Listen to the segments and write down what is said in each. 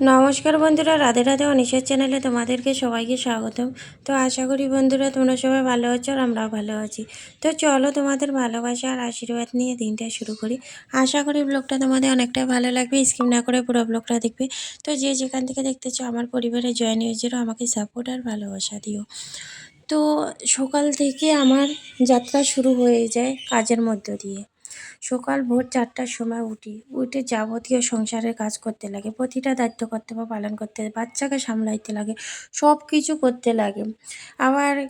নমস্কার বন্ধুরা, রাধে রাধে অনিশের চ্যানেলে তোমাদেরকে সবাইকে স্বাগতম। তো আশা করি বন্ধুরা তোমরা সবাই ভালো আছো আর আমরাও ভালো আছি। তো চলো তোমাদের ভালোবাসা আর আশীর্বাদ নিয়ে দিনটা শুরু করি। আশা করি ব্লগটা তোমাদের অনেকটাই ভালো লাগবে স্কিম না করে পুরো ব্লগটা দেখবে। তো যে যেখান থেকে দেখতেছো আমার পরিবারে জয়েন হয়েছিল আমাকে সাপোর্ট আর ভালোবাসা দিও। তো সকাল থেকে আমার যাত্রা শুরু হয়ে যায় কাজের মধ্য দিয়ে। সকাল ভোর চারটার সময় উঠি। উঠে যাবতীয় সংসারের কাজ করতে লাগে, প্রতিটা দায়িত্ব কর্তব্য পালন করতে, বাচ্চাকে সামলাইতে লাগে সব কিছু করতে লাগে। আবার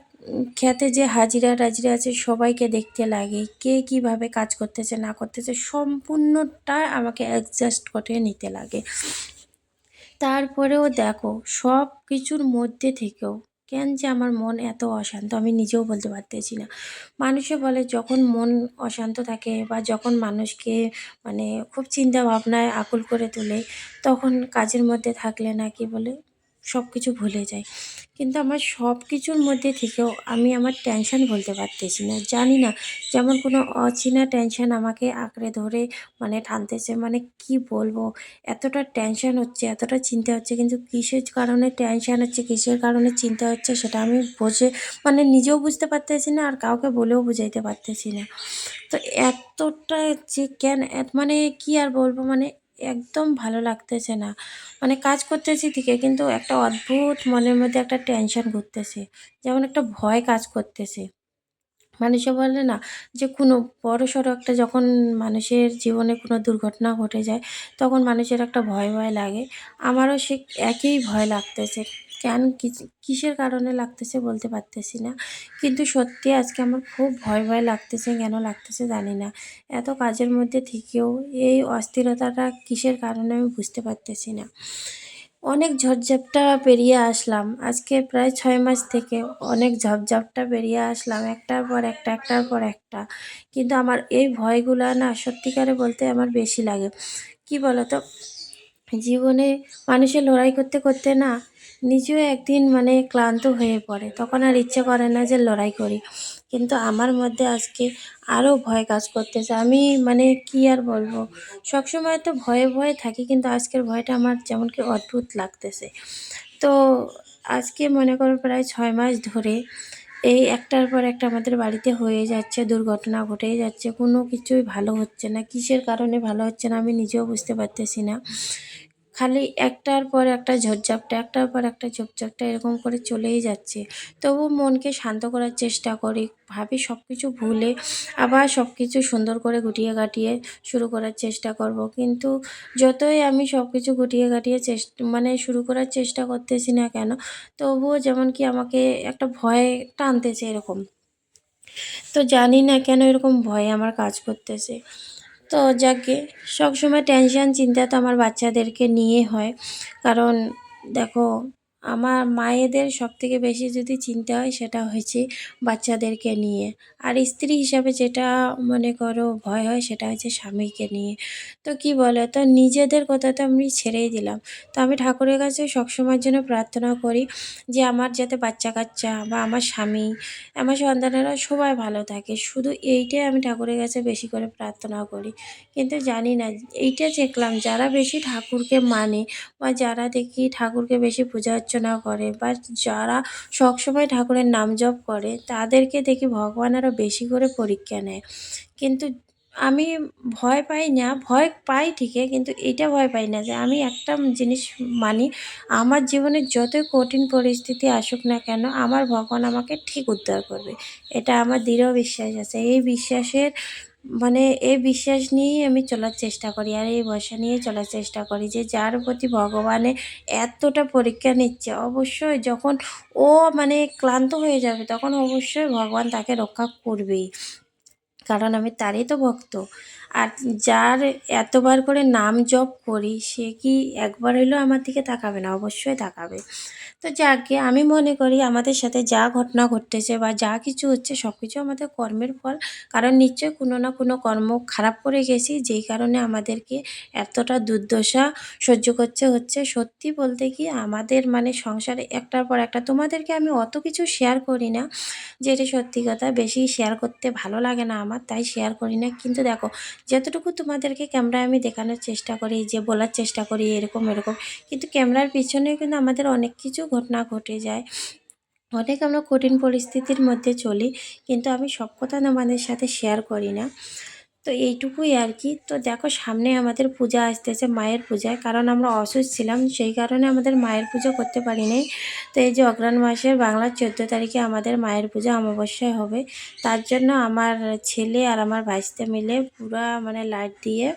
খেতে যে হাজিরা টাজিরা আছে, সবাইকে দেখতে লাগে, কে কীভাবে কাজ করতেছে, না করতেছে, সম্পূর্ণটা আমাকে অ্যাডজাস্ট করে নিতে লাগে। তারপরেও দেখো সব কিছুর মধ্যে থেকেও কেন যে আমার মন এত অশান্ত আমি নিজেও বলতে পারতেছি না। মানুষে বলে যখন মন অশান্ত থাকে বা যখন মানুষকে মানে খুব চিন্তা ভাবনায় আকুল করে তোলে, তখন কাজের মধ্যে থাকলে না কি বলে সব কিছু ভুলে যায় কিন্তু আমার সব কিছুর মধ্যে থেকেও আমি আমার টেনশন বলতে পারতেছি না। জানি না, যেমন কোনো অচেনা টেনশন আমাকে আঁকড়ে ধরে মানে টানতেছে মানে কি বলব? এতটা টেনশন হচ্ছে, এতটা চিন্তা হচ্ছে, কিন্তু কিসের কারণে টেনশান হচ্ছে, কিসের কারণে চিন্তা হচ্ছে সেটা আমি বুঝে মানে নিজেও বুঝতে পারতেছি না আর কাউকে বলেও বুঝাইতে পারতেছি না। তো এতটা যে কেন মানে কি আর বলব? মানে একদম ভালো লাগতেছে না। মানে কাজ করতেছি ঠিকই, কিন্তু একটা অদ্ভুত মনের মধ্যে একটা টেনশন ঘুরতেছে। যেমন একটা ভয় কাজ করতেছে। মানুষে বলে না যে, কোনো বড়সড় একটা যখন মানুষের জীবনে কোনো দুর্ঘটনা ঘটে যায়, তখন মানুষের একটা ভয় ভয় লাগে। আমারও সে একই ভয় লাগতেছে। কেন কিসের কারণে লাগতেছে বলতে পারতেছি না। কিন্তু সত্যি আজকে আমার খুব ভয় ভয় লাগতেছে, কেন লাগতেছে জানি না। এত কাজের মধ্যে থেকেও এই অস্থিরতাটা কিসের কারণে আমি বুঝতে পারতেছি না। অনেক ঝড়ঝাপটা পেরিয়ে আসলাম। আজকে প্রায় ছয় মাস থেকে অনেক ঝপঝাপটা পেরিয়ে আসলাম, একটার পর একটা, একটার পর একটা। কিন্তু আমার এই ভয়গুলো না সত্যিকারে বলতে আমার বেশি লাগে। কি বলতো? জীবনে মানুষের লড়াই করতে করতে না নিজেও একদিন মানে ক্লান্ত হয়ে পড়ে। তখন আর ইচ্ছে করে না যে লড়াই করি। কিন্তু আমার মধ্যে আজকে আরও ভয় কাজ করতেছে। আমি মানে কি আর বলব? সবসময় তো ভয়ে ভয়ে থাকি, কিন্তু আজকের ভয়টা আমার যেমন কি অদ্ভুত লাগতেছে। তো আজকে মনে করো প্রায় ছয় মাস ধরে এই একটার পর একটা আমাদের বাড়িতে হয়ে যাচ্ছে, দুর্ঘটনা ঘটেই যাচ্ছে। কোনো কিছুই ভালো হচ্ছে না। কিসের কারণে ভালো হচ্ছে না আমি নিজেও বুঝতে পারতেছি না। খালি একটার পর একটা ঝোপঝাপটা, একটার পর একটা ঝোপঝাপটা এরকম করে চলেই যাচ্ছে। তবু মনকে শান্ত করার চেষ্টা করি, ভাবি সব কিছু ভুলে আবার সব কিছু সুন্দর করে গুটিয়ে গাটিয়ে শুরু করার চেষ্টা করব। কিন্তু যতই আমি সব কিছু গুটিয়ে গাটিয়ে চেষ্টা মানে শুরু করার চেষ্টা করতেছি না কেন, তবুও যেমন কি আমাকে একটা ভয় টানতেছে এরকম। তো জানি না কেন এরকম ভয় আমার কাজ করতেছে। তো যাকে সবসময় টেনশান চিন্তা তো আমার বাচ্চাদেরকে নিয়ে হয়। কারণ দেখো আমার মায়েদের সব থেকে বেশি যদি চিন্তা হয় সেটা হয়েছে বাচ্চাদেরকে নিয়ে। আর স্ত্রী হিসাবে যেটা মনে করো ভয় হয় সেটা হচ্ছে স্বামীকে নিয়ে। তো কি বলে? তো নিজেদের কথা তো আমি ছেড়েই দিলাম। তো আমি ঠাকুরের কাছে সবসময়ের জন্য প্রার্থনা করি যে আমার যাতে বাচ্চা কাচ্চা বা আমার স্বামী, আমার সন্তানেরা সবাই ভালো থাকে। শুধু এইটাই আমি ঠাকুরের কাছে বেশি করে প্রার্থনা করি। কিন্তু জানি না, এইটা দেখলাম যারা বেশি ঠাকুরকে মানে বা যারা দেখি ঠাকুরকে বেশি পূজা অর্চনা করে বা যারা সবসময় ঠাকুরের নাম জপ করে তাদেরকে দেখি ভগবান আরও বেশি করে পরীক্ষা নেয়। কিন্তু আমি ভয় পাই না, ভয় পাই ঠিকই কিন্তু এটা ভয় পাই না যে আমি একটা জিনিস মানি, আমার জীবনে যতই কঠিন পরিস্থিতি আসুক না কেন আমার ভগবান আমাকে ঠিক উদ্ধার করবে। এটা আমার দৃঢ় বিশ্বাস আছে। এই বিশ্বাসের মানে এই বিশ্বাস নিয়েই আমি চলার চেষ্টা করি আর এই ভরসা নিয়ে চলার চেষ্টা করি যে যার প্রতি ভগবানে এতটা পরীক্ষা নিচ্ছে, অবশ্যই যখন ও মানে ক্লান্ত হয়ে যাবে, তখন অবশ্যই ভগবান তাকে রক্ষা করবেই। কারণ আমি তারই তো ভক্ত। আর যার এতবার করে নাম জপ করি, সে কি একবার হলেও আমার দিকে তাকাবে না? অবশ্যই তাকাবে। তো যাকে আমি মনে করি আমাদের সাথে যা ঘটনা ঘটতেছে বা যা কিছু হচ্ছে সব কিছু আমাদের কর্মের ফল। কারণ নিশ্চয় কোনো না কোনো কর্ম খারাপ করে গেছি, যেই কারণে আমাদেরকে এতটা দুর্দশা সহ্য করছে হচ্ছে। সত্যি বলতে কি আমাদের মানে সংসারে একটার পর একটা তোমাদেরকে আমি অত কিছু শেয়ার করি না যেটা সত্যি কথা। বেশি শেয়ার করতে ভালো লাগে না আমার। তাই শেয়ার করি না। কিন্তু দেখো, যতটুকু তোমাদেরকে ক্যামেরায় আমি দেখানোর চেষ্টা করি, যে বলার চেষ্টা করি, এরকম এরকম, কিন্তু ক্যামেরার পিছনেও কিন্তু আমাদের অনেক কিছু ঘটনা ঘটে যায়। অনেক আমরা কঠিন পরিস্থিতির মধ্যে চলি, কিন্তু আমি সব কথা তোমাদের সাথে শেয়ার করি না। তো এইটুকুই আর কি। তো দেখো সামনে আমাদের পূজা আসতেছে, মায়ের পূজায়। কারণ আমরা অসুস্থ ছিলাম, সেই কারণে আমাদের মায়ের পুজো করতে পারিনি। তো এই যে অগ্রাণ মাসের বাংলার চোদ্দ তারিখে আমাদের মায়ের পুজো অমাবস্যায় হবে। তার জন্য আমার ছেলে আর আমার ভাইস্তে মিলে পুরা মানে লাইট দিয়ে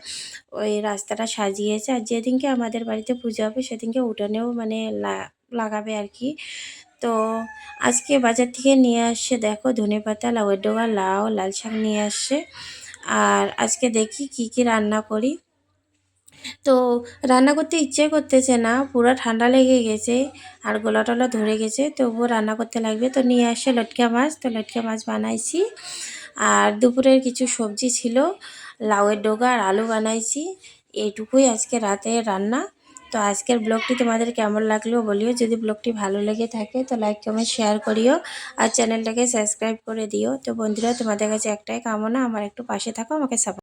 ওই রাস্তাটা সাজিয়েছে। আর যেদিনকে আমাদের বাড়িতে পুজো হবে, সেদিনকে উঠানেও মানে লাগাবে আর কি। তো আজকে বাজার থেকে নিয়ে আসছে, দেখো ধনে পাতা লাউয়ের ডোগা, লাউ, লাল শাক নিয়ে আসছে। আর আজকে দেখি কি কি রান্না করি। তো রান্না করতে ইচ্ছে করতেছে না, পুরো ঠান্ডা লেগে গেছে আর গলা টলা ধরে গেছে, তবুও রান্না করতে লাগবে। তো নিয়ে আসে লটকা মাছ, তো লটকা মাছ বানাইছি। আর দুপুরের কিছু সবজি ছিল, লাউয়ের ডোগা আর আলু বানাইছি। এইটুকুই আজকে রাতে রান্না। তো আজকের ব্লগটি তোমাদের কেমন লাগল বলিও যদি ব্লগটি ভালো লেগে থাকে তো লাইক কমেন্ট শেয়ার করিও আর চ্যানেলটাকে সাবস্ক্রাইব করে দিও। তো বন্ধুরা, তোমাদের কাছে একটাই কামনা, আমার একটু পাশে থাকো, আমাকে সাপোর্ট